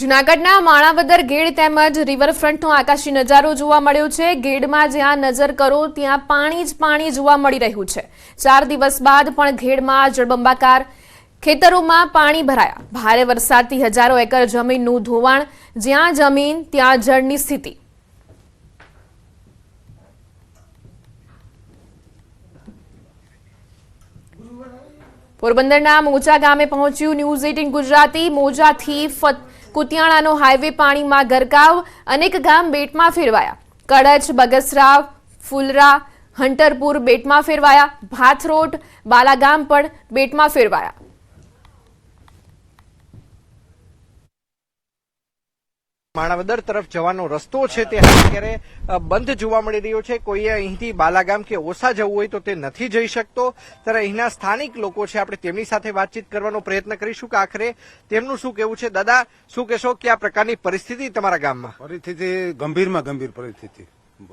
જૂનાગઢના માણાવદર ગેડ તેમજ રિવરફ્રન્ટનો આકાશી નજારો જોવા મળ્યો છે. ગેડમાં જ્યાં નજર કરો ત્યાં પાણી જ પાણી જોવા મળી રહ્યું છે. ચાર દિવસ બાદ પણ ઘેડમાં જળબંબાકાર ખેતરોમાં પાણી ભરાયા. ભારે વરસાદથી હજારો એકર જમીનનું ધોવાણ, જ્યાં જમીન, ત્યાં જળની સ્થિતિ. પોરબંદરના મોજા ગામે પહોંચ્યું ન્યૂઝ એટીન ગુજરાતી. મોજાથી ફત- કુતિયાણાનો હાઈવે પાણીમાં ગરકાવ, અનેક ગામ બેટમાં ફેરવાયા. કડચ બગસરા ફુલરા, હંટરપુર બેટમાં ફેરવાયા. ભાથરોડ બાલાગામ પણ બેટમાં ફેરવાયા. માણાવદર તરફ જવાનો રસ્તો છે તે અત્યારે બંધ જોવા મળી રહ્યો છે. કોઈએ અહીંથી બાલાગામ કે ઓસા જવું હોય તો તે નથી જઈ શકતો. ત્યારે અહીંના સ્થાનિક લોકો છે, આપણે તેમની સાથે વાતચીત કરવાનો પ્રયત્ન કરીશું કે આખરે તેમનું શું કેવું છે. દાદા, શું કહેશો કે આ પ્રકારની પરિસ્થિતિ તમારા ગામમાં? પરિસ્થિતિ ગંભીરમાં ગંભીર પરિસ્થિતિ.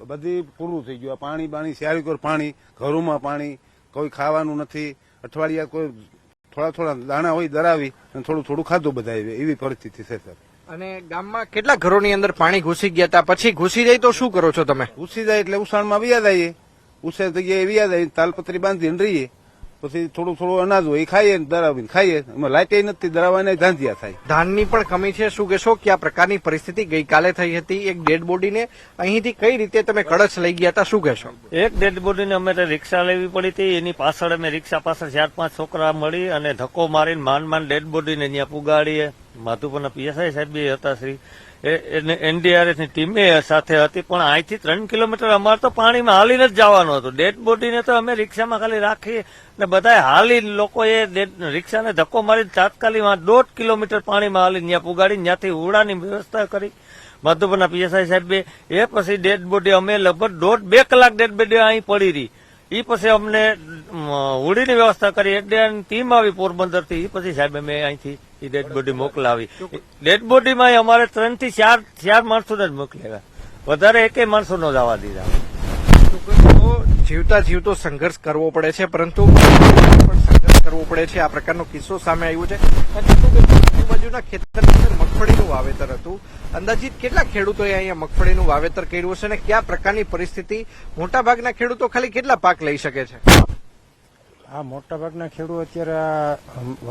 બધી પૂરું થઈ ગયું. પાણી બાણી શિયાળી પાણી, ઘરોમાં પાણી, કોઈ ખાવાનું નથી. અઠવાડિયા કોઈ થોડા થોડા દાણા હોય, દરાવી અને થોડું થોડું ખાધું બધા એવી પરિસ્થિતિ છે, સર. અને ગામમાં કેટલા ઘરોની અંદર પાણી ઘૂસી ગયા હતા પછી ઘૂસી જાય તો શું કરો છો તમે? ઘૂસી જાય એટલે ઉસાણમાં વ્યા જઈએ. ઉછેર જગ્યાએ વ્યા જઈએ તાલપત્રી બાંધીને રહીએ. પછી થોડું થોડું અનાજ હોય ખાઈએ દરાવીને ખાઈએ. એમાં લાઇટે નથી દરાવાને ધાંધિયા થાય. ધાનની પણ કમી છે. શું કહેશો કે આ પ્રકારની પરિસ્થિતિ ગઈકાલે થઈ હતી. એક ડેડ બોડીને અહીંથી કઈ રીતે તમે કડચ લઈ ગયા હતા? શું કહેશો? એક ડેડ બોડીને અમે રિક્ષા લેવી પડી હતી. એની પાછળ અમે રિક્ષા પાછળ ચાર પાંચ છોકરા મળી અને ધક્કો મારીને માંડ માંડ ડેડ બોડીને અહીંયા પુગાડીએ. માધુપુરના પીએસઆઈ સાહેબ બી હતા શ્રી. એનડીઆરએફની ટીમે સાથે હતી પણ અહીંથી ત્રણ કિલોમીટર અમારે તો પાણીમાં હાલીને જ જવાનું હતું. ડેડ બોડીને તો અમે રિક્ષામાં ખાલી રાખી ને બધા હાલી લોકોએ રિક્ષાને ધક્કો મારી તાત્કાલિક દોઢ કિલોમીટર પાણીમાં હાલી ત્યાં પુગાડી ત્યાંથી ઉડાની વ્યવસ્થા કરી. મધુપુરના પીએસઆઈ સાહેબે એ પછી ડેડ બોડી અમે લગભગ દોઢ બે કલાક ડેડ બોડી અહીં પડી રહી. એ પછી અમને અમ, હોડીની વ્યવસ્થા કરી. એડની ટીમ આવી પોરબંદરથી એ પછી સાહેબ અમે અહીંથી એ ડેડ બોડી મોકલાવી. ડેડ બોડીમાં અમારે ત્રણથી ચાર ચાર માણસો જ મોકલ્યા વધારે એકેય માણસો નો જવા દીધા. જીવતા જીવતો સંઘર્ષ કરવો પડે છે પરંતુ પણ સંઘર્ષ કરવો પડે છે. આ પ્રકારનો કિસ્સો સામે આવ્યો છે. આજુબાજુના ખેતરની અંદર મગફળીનું વાવેતર હતું. અંદાજિત કેટલા ખેડૂતોએ અહીંયા મગફળીનું વાવેતર કર્યું છે અને કયા પ્રકારની પરિસ્થિતિ? મોટાભાગના ખેડૂતો ખાલી કેટલા પાક લઈ શકે છે? આ મોટાભાગના ખેડૂતો અત્યારે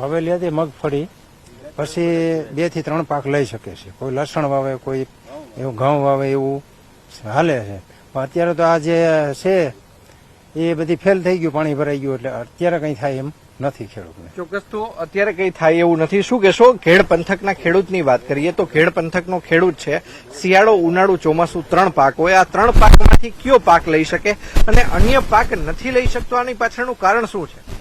વાવેલી હતી મગફળી. પછી બેથી ત્રણ પાક લઈ શકે છે. કોઈ લસણ વાવે, કોઈ એવું ઘઉં વાવે, એવું હાલે છે. પણ અત્યારે તો આ જે છે, એ બધી ફેલ થઈ ગયું, પાણી ભરાઈ ગયું એટલે અત્યારે કઈ થાય એમ નથી ખેડૂતને. ચોક્કસ તો અત્યારે કઈ થાય એવું નથી. શું કહેશો? ખેડ પંથકના ખેડૂતની વાત કરીએ તો ખેડ પંથકનો ખેડૂત છે શિયાળો, ઉનાળુ, ચોમાસું ત્રણ પાક હોય. આ ત્રણ પાકમાંથી કયો પાક લઈ શકે? અને અન્ય પાક નથી લઈ શકતો, આની પાછળનું કારણ શું છે?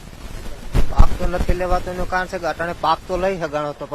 તો નથી લેવાતો, એનું કારણ છે કે અટાણે પાક તો લઈ શકાણો તો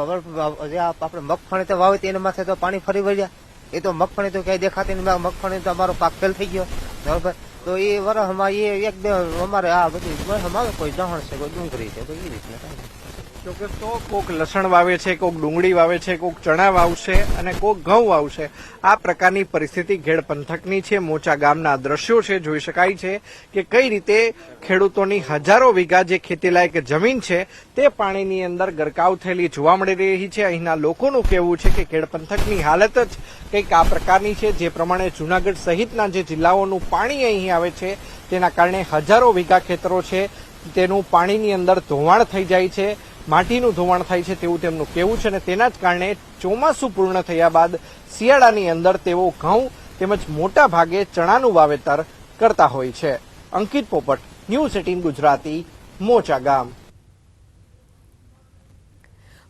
આપણે મગફળી તો વાવી એના માથે તો પાણી ફરી વળ્યા. એ તો મગફળી તો ક્યાંય દેખાતી નહીં મગફળી તો અમારો પાક ફેલ થઈ ગયો. બરોબર? તો એ વરસમાં એ એક બે, અમારે આ બધી આવે કોઈ જાણ છે, કોઈ ડુંગળી છે, તો એ રીતના. ચોક્કસ તો કોક લસણ વાવે છે, કોક ડુંગળી વાવે છે, કોક ચણા વાવશે અને કોક ઘઉં વાવશે. આ પ્રકારની પરિસ્થિતિ ઘેડ પંથકની છે, મોચા ગામના દ્રશ્યો છે, જોઈ શકાય છે કે કઈ રીતે ખેડૂતોની હજારો વીઘા જે ખેતીલાયક જમીન છે, તે પાણીની અંદર ગરકાવ થયેલી જોવા મળી રહી છે. અહીંના લોકોનું કહેવું છે કે ખેડ પંથકની હાલત જ કંઈક આ પ્રકારની છે. જે પ્રમાણે જુનાગઢ સહિતના જે જિલ્લાઓનું પાણી અહીં આવે છે, તેના કારણે હજારો વીઘા ખેતરો છે, તેનું પાણીની અંદર ધોવાણ થઈ જાય છે. માટીનું ધોવાણ થાય છે તેવું તેમનું કહેવું છે અને તેના જ કારણે ચોમાસું પૂર્ણ થયા બાદ શિયાળાની અંદર તેઓ ઘઉં તેમજ મોટા ભાગે ચણાનું વાવેતર કરતા હોય છે. અંકિત પોપટ, ન્યૂઝ એટીન ગુજરાતી મોચા ગામ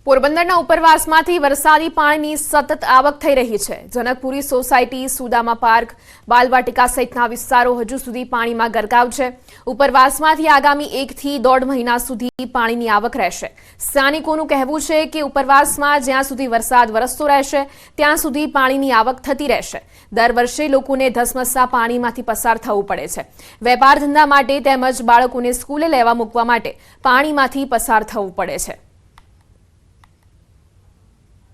પોરબંદરના ઉપરવાસમાંથી વરસાદી પાણીની સતત આવક થઈ રહી છે. જનકપુરી સોસાયટી, સુદામા પાર્ક, બાલવાટિકા સહિતના વિસ્તારો હજુ સુધી પાણીમાં ગરકાવ છે. ઉપરવાસમાંથી આગામી એકથી દોઢ મહિના સુધી પાણીની આવક રહેશે. સ્થાનિકોનું કહેવું છે કે ઉપરવાસમાં જ્યાં સુધી વરસાદ વરસતો રહેશે, ત્યાં સુધી પાણીની આવક થતી રહેશે. દર વર્ષે લોકોને ધસમસા પાણીમાંથી પસાર થવું પડે છે. વેપાર ધંધા માટે તેમજ બાળકોને સ્કૂલે લેવા મૂકવા માટે પાણીમાંથી પસાર થવું પડે છે.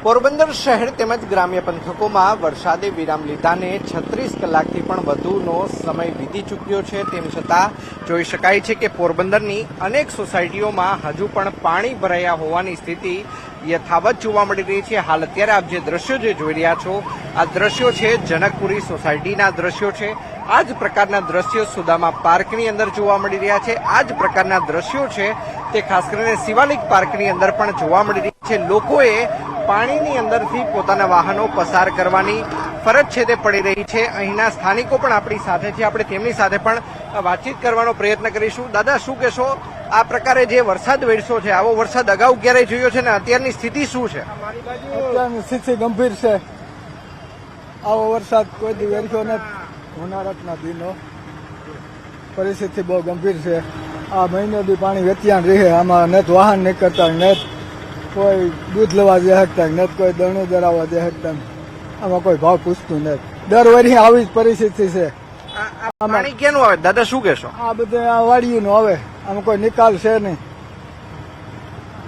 પોરબંદર શહેર તેમજ ગ્રામ્ય પંથકોમાં વરસાદે વિરામ લીધાને છત્રીસ કલાકથી પણ વધુનો સમય વીતી ચૂક્યો છે. તેમ છતાં જોઈ શકાય છે કે પોરબંદરની અનેક સોસાયટીઓમાં હજુ પણ પાણી ભરાયા હોવાની સ્થિતિ યથાવત જોવા મળી રહી છે. હાલ અત્યારે આપ જે દ્રશ્યો જે જોઈ રહ્યા છો, આ દ્રશ્યો છે જનકપુરી સોસાયટીના દ્રશ્યો છે. આ જ પ્રકારના દ્રશ્યો સુદામા પાર્કની અંદર જોવા મળી રહ્યા છે. આ જ પ્રકારના દ્રશ્યો છે તે ખાસ કરીને શિવાલિક પાર્કની અંદર પણ જોવા મળી રહ્યા છે. લોકોએ પાણીની અંદરથી પોતાના વાહનો પસાર કરવાની ફરજ છે તે પડી રહી છે. અહીંના સ્થાનિકો પણ આપણી સાથે છે. આપણે તેમની સાથે પણ વાતચીત કરવાનો પ્રયત્ન કરીશું. દાદા, શું કહેશો? આ પ્રકારે જે વરસાદ વેરસો છે, આવો વરસાદ અગાઉ ક્યારેય જોયો છે ને અત્યારની સ્થિતિ શું છે? અત્યારની સ્થિતિ ગંભીર છે. આવો વરસાદ કોઈ દી વેરખ્યો નથી. ઉનાળાના દિનો પરિસ્થિતિ બહુ ગંભીર છે. આ મહિનો બી પાણી વેચ્યા રહે. આમાં નેત વાહન નીકળતા નેત કોઈ દૂધ લેવા જઈ શકતા નથી કોઈ દણું ધરાવવા જઈ શકતા આમાં કોઈ ભાવ પૂછતું નથી. દર વર્ષે આવી જ પરિસ્થિતિ છે. પાણી કેનું આવે? દાદા શું કહેશો? આ બધું આ વાડીનું આવે. આમાં કોઈ નિકાલ છે નહીં.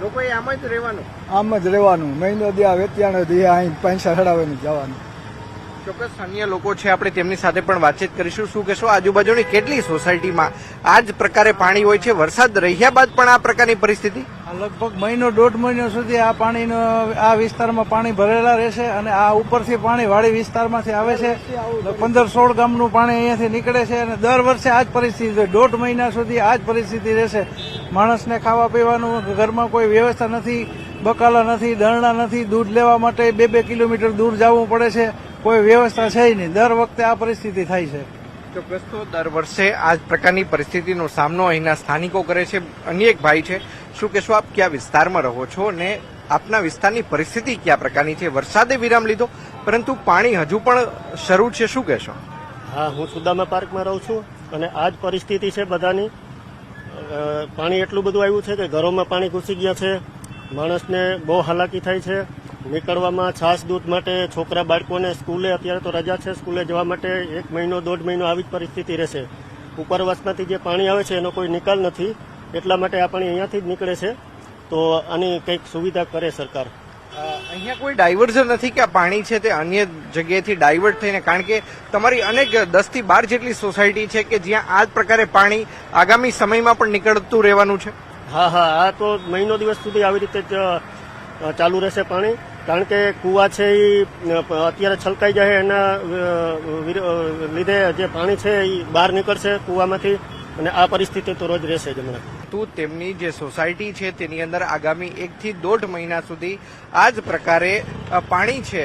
લોકો આમ જ રહેવાનું? આમ જ રહેવાનું. મહિનો દિયા આ દિયા અહીં પૈસા ચડાવીને જવાનું. ચોક્કસ અન્ય લોકો છે આપણે તેમની સાથે પણ વાતચીત કરીશું. શું કહેશો? આજુબાજુની કેટલી સોસાયટીમાં આ જ પ્રકારે પાણી હોય છે? વરસાદ રહ્યા બાદ પણ આ પ્રકારની પરિસ્થિતિ? લગભગ મહિનો દોઢ મહિનો સુધી આ પાણીનો, આ વિસ્તારમાં પાણી ભરેલા રહેશે અને આ ઉપરથી પાણી વાડી વિસ્તારમાંથી આવે છે. પંદર સોળ ગામનું પાણી અહીંયાથી નીકળે છે અને દર વર્ષે આ જ પરિસ્થિતિ દોઢ મહિના સુધી આ જ પરિસ્થિતિ રહેશે. માણસને ખાવા પીવાનું, ઘરમાં કોઈ વ્યવસ્થા નથી, બકાલા નથી દરણા નથી, દૂધ લેવા માટે બે બે કિલોમીટર દૂર જવું પડે છે. કોઈ વ્યવસ્થા છે નહીં. દર વખતે આ પરિસ્થિતિ થાય છે. ચોક્કસ. તો દર વર્ષે આ પ્રકારની પરિસ્થિતિનો સામનો અહીંના સ્થાનિકો કરે છે. અન્ય એક ભાઈ છે શું કહેશો આપ કયા વિસ્તારમાં રહો છો અને આપના વિસ્તારની પરિસ્થિતિ કયા પ્રકારની છે? વરસાદે વિરામ લીધો, પરંતુ પાણી હજુ પણ શરૂ છે. શું કહેશો? હા, હું સુદામા પાર્કમાં રહું છું અને આ જ પરિસ્થિતિ છે બધાની. પાણી એટલું બધું આવ્યું છે કે ઘરોમાં પાણી ઘૂસી ગયા છે. માણસને બહુ હાલાકી થાય છે. નીકળવામાં છાસ દૂધ માટે છોકરા બાળકોને સ્કૂલે અત્યારે તો રજા છે. સ્કૂલે જવા માટે એક મહિનો, દોઢ મહિનો આવી જ પરિસ્થિતિ રહેશે. ઉપરવાસમાંથી જે પાણી આવે છે એનો કોઈ નિકાલ નથી. એટલા માટે આ પાણી અહીંયાથી જ નીકળે છે. તો આની કંઈક સુવિધા કરે સરકાર. અહીંયા કોઈ ડાયવર્ઝન નથી કે આ પાણી છે તે અન્ય જગ્યાએથી ડાયવર્ટ થઈને? કારણ કે તમારી અનેક દસથી બાર જેટલી સોસાયટી છે કે જ્યાં આ જ પ્રકારે પાણી આગામી સમયમાં પણ નીકળતું રહેવાનું છે? હા હા આ તો મહિનો દિવસ સુધી આવી રીતે જ ચાલુ રહેશે પાણી. કારણ કે કુવા છે એ અત્યારે છલકાઈ જાય એના લીધે જે પાણી છે એ બહાર નીકળશે કુવામાંથી. અને આ પરિસ્થિતિ તો રોજ રહેશે જ હમણાં. તો તેમની જે સોસાયટી છે તેની અંદર આગામી એકથી દોઢ મહિના સુધી આ જ પ્રકારે પાણી છે.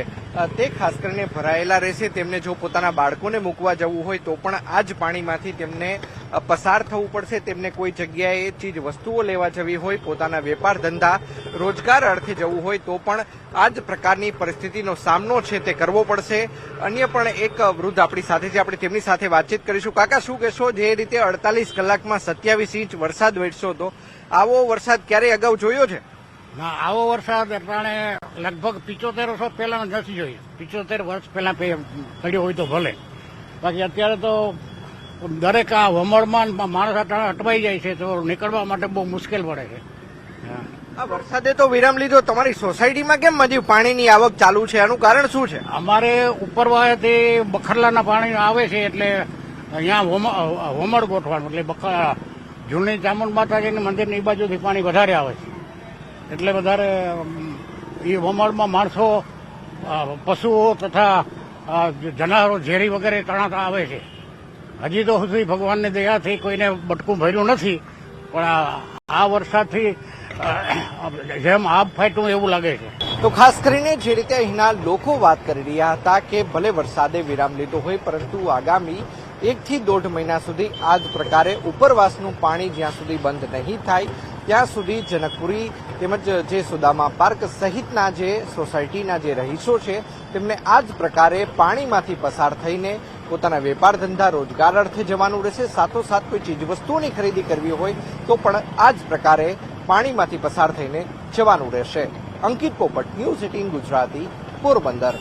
તે ખાસ કરીને ભરાયેલા રહેશે. તેમને જો પોતાના બાળકોને મૂકવા જવું હોય તો પણ આ જ પાણીમાંથી તેમને પસાર થવું પડશે. તેમને કોઈ જગ્યાએ ચીજ વસ્તુઓ લેવા જવી હોય, પોતાના વેપાર ધંધા, રોજગાર અર્થે જવું હોય, તો પણ આ જ પ્રકારની પરિસ્થિતિનો સામનો છે તે કરવો પડશે. અન્ય પણ એક વૃદ્ધ આપણી સાથે છે. આપણે તેમની સાથે વાતચીત કરીશું. કાકા, શું કહેશો? જે રીતે અડતાલીસ કલાકમાં સત્યાવીસ ઇંચ વરસાદ વેઠશો તો આવો વરસાદ ક્યારેય અગાઉ જોયો છે? ના, આવો વરસાદ અટાણે લગભગ પિચોતેર વર્ષ પહેલા નથી જોયું. પિચોતેર વર્ષ પહેલા પડ્યો હોય તો ભલે. બાકી અત્યારે તો દરેક આ વમળમાં માણસ અટવાઈ જાય છે તો નીકળવા માટે બહુ મુશ્કેલ પડે છે. આ વરસાદે તો વિરામ લીધો. તમારી સોસાયટીમાં કેમ હજી પાણીની આવક ચાલુ છે? આનું કારણ શું છે? અમારે ઉપરવાળેથી બખરલાના પાણી આવે છે એટલે અહીંયા વમળ ગોઠવાનું એટલે બખર જૂની ચામુંડ માતાજીની મંદિરની એ બાજુથી પાણી વધારે આવે છે. એટલે વધારે એ વમળમાં માણસો પશુઓ તથા જનારો જનાવરો ઝેરી વગેરે તણાતા આવે છે. હજી તો સુધી ભગવાનની દયાથી કોઈને બટકું ભર્યું નથી, પણ આ- વરસાદથી જેમ આબ ફાટ્યું એવું લાગે છે. તો ખાસ કરીને જે રીતે અહીંના લોકો વાત કરી રહ્યા હતા કે ભલે વરસાદે વિરામ લીધો હોય, પરંતુ આગામી એકથી દોઢ મહિના સુધી આ જ પ્રકારે ઉપરવાસનું પાણી જ્યાં સુધી બંધ નહીં થાય, ત્યાં સુધી જનકપુરી તેમજ જે સુદામા પાર્ક સહિતના જે સોસાયટીના જે રહીશો છે, તેમને આ જ પ્રકારે પાણીમાંથી પસાર થઈને પોતાના વેપાર ધંધા રોજગાર અર્થે જવાનું રહેશે. સાથોસાથ કોઈ ચીજવસ્તુઓની ખરીદી કરવી હોય તો પણ આ જ પ્રકારે પાણીમાંથી પસાર થઈને જવાનું રહેશે. અંકિત પોપટ ન્યૂઝ એટીન ગુજરાતી પોરબંદર.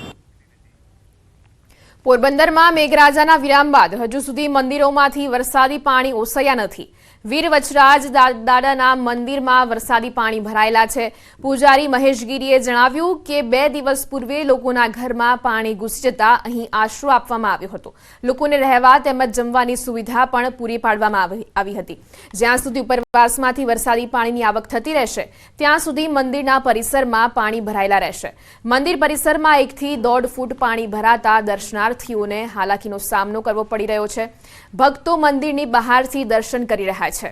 પોરબંદરમાં મેઘરાજાના વિરામ બાદ હજુ સુધી મંદિરોમાંથી વરસાદી પાણી ઓસર્યા નથી. વીર વચરાજ દાદાના મંદિરમાં વરસાદી પાણી ભરાયેલા છે. પૂજારી મહેશગીરીએ જણાવ્યું કે બે દિવસ પૂર્વે લોકોના ઘરમાં પાણી ઘૂસી જતા અહીં આશરો આપવામાં આવ્યો હતો. લોકોને રહેવા તેમજ જમવાની સુવિધા પણ પૂરી પાડવામાં આવી- હતી. જ્યાં સુધી ઉપરવાસમાંથી વરસાદી પાણીની આવક થતી રહેશે, ત્યાં સુધી મંદિરના પરિસરમાં પાણી ભરાયેલા રહેશે. મંદિર પરિસરમાં એકથી દોઢ ફૂટ પાણી ભરાતા દર્શનાર્થીઓને હાલાકીનો સામનો કરવો પડી રહ્યો છે. ભક્તો મંદિરની બહારથી દર્શન કરી રહ્યા છે.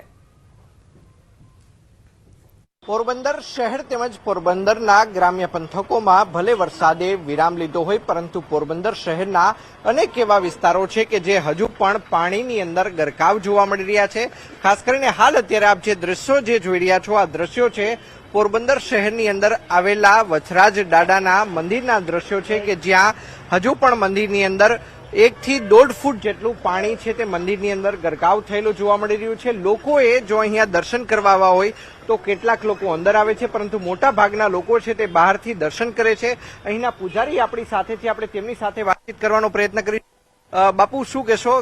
પોરબંદર શહેર તેમજ પોરબંદરના ગ્રામ્ય પંથકોમાં ભલે વરસાદે વિરામ લીધો હોય, પરંતુ પોરબંદર શહેરના અનેક એવા વિસ્તારો છે કે જે હજુ પણ પાણીની અંદર ગરકાવ જોવા મળી રહ્યા છે. ખાસ કરીને હાલ અત્યારે આપ જે દ્રશ્યો જે જોઈ રહ્યા છો, આ દ્રશ્યો છે પોરબંદર શહેરની અંદર આવેલા વચરાજ દાદાના મંદિરના દ્રશ્યો છે કે જ્યાં હજુ પણ મંદિરની અંદર એકથી દોઢ ફૂટ જેટલું પાણી છે તે મંદિરની અંદર ગરકાવ થયેલું જોવા મળી રહ્યું છે. લોકોએ જો અહીંયા દર્શન કરવા આવવા હોય તો કેટલાક લોકો અંદર આવે છે, પરંતુ મોટા ભાગના લોકો છે તે બહારથી દર્શન કરે છે. અહીંના પૂજારી આપણી સાથે છે આપણે તેમની સાથે વાતચીત કરવાનો પ્રયત્ન કરી બાપુ, શું કહેશો?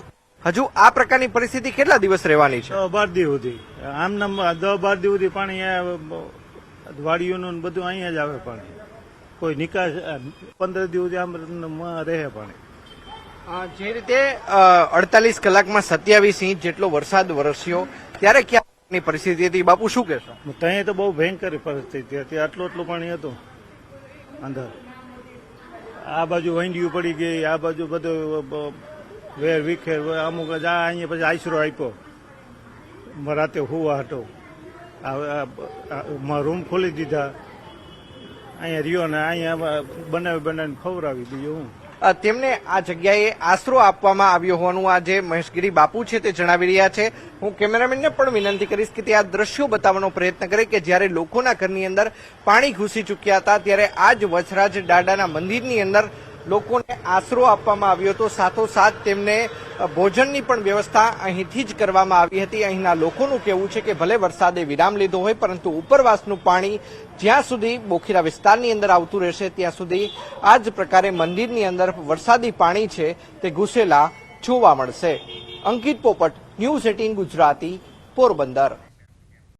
હજુ આ પ્રકારની પરિસ્થિતિ કેટલા દિવસ રહેવાની છે? બાર દિવસ સુધી. આમ દસ બાર દિવસ સુધી પાણી અહીંયા વાડીઓનું ને બધું અહીંયા જ આવે પાણી. કોઈ નિકાસ પંદર દિવસ આમ રહે પાણી. જે રીતે અડતાલીસ કલાકમાં સત્યાવીસ ઇંચ જેટલો વરસાદ વરસ્યો ત્યારે ક્યાંની પરિસ્થિતિ હતી? બાપુ શું કહેશો? ત્યાં તો બહુ ભયંકર પરિસ્થિતિ હતી. આટલું આટલું પાણી હતું. અંદર. આ બાજુ વંડિયું પડી ગઈ આ બાજુ બધો વેર વિખેર અમુક અહીંયા પછી આશરો આપ્યો. રાતે હુવા હતો. રૂમ ખોલી દીધા. અહીંયા રહ્યો ને અહીંયા બનાવી બનાવીને ખવડાવી દીધો હું. તેમને આ જગ્યાએ આશરો આપવામાં આવ્યો હોવાનું આ જે મહેશગીરી બાપુ છે તે જણાવી રહ્યા છે. હું કેમેરામેનને પણ વિનંતી કરીશ કે તે આ દ્રશ્યો બતાવવાનો પ્રયત્ન કરે કે જ્યારે લોકોના ઘરની અંદર પાણી ઘૂસી ચૂક્યા હતા, ત્યારે આ જ વચરાજ દાડાના મંદિરની અંદર લોકોને આશરો આપવામાં આવ્યો હતો. સાથોસાથ તેમને ભોજનની પણ વ્યવસ્થા અહીંથી જ કરવામાં આવી હતી. અહીંના લોકોનું કહેવું છે કે ભલે વરસાદે વિરામ લીધો હોય, પરંતુ ઉપરવાસનું પાણી જ્યાં સુધી બોખીરા વિસ્તારની અંદર આવતું રહેશે, ત્યાં સુધી આ જ પ્રકારે મંદિરની અંદર વરસાદી પાણી છે તે ઘૂસેલા જોવા મળશે. અંકિત પોપટ, ન્યૂઝ એટીન ગુજરાતી, પોરબંદર.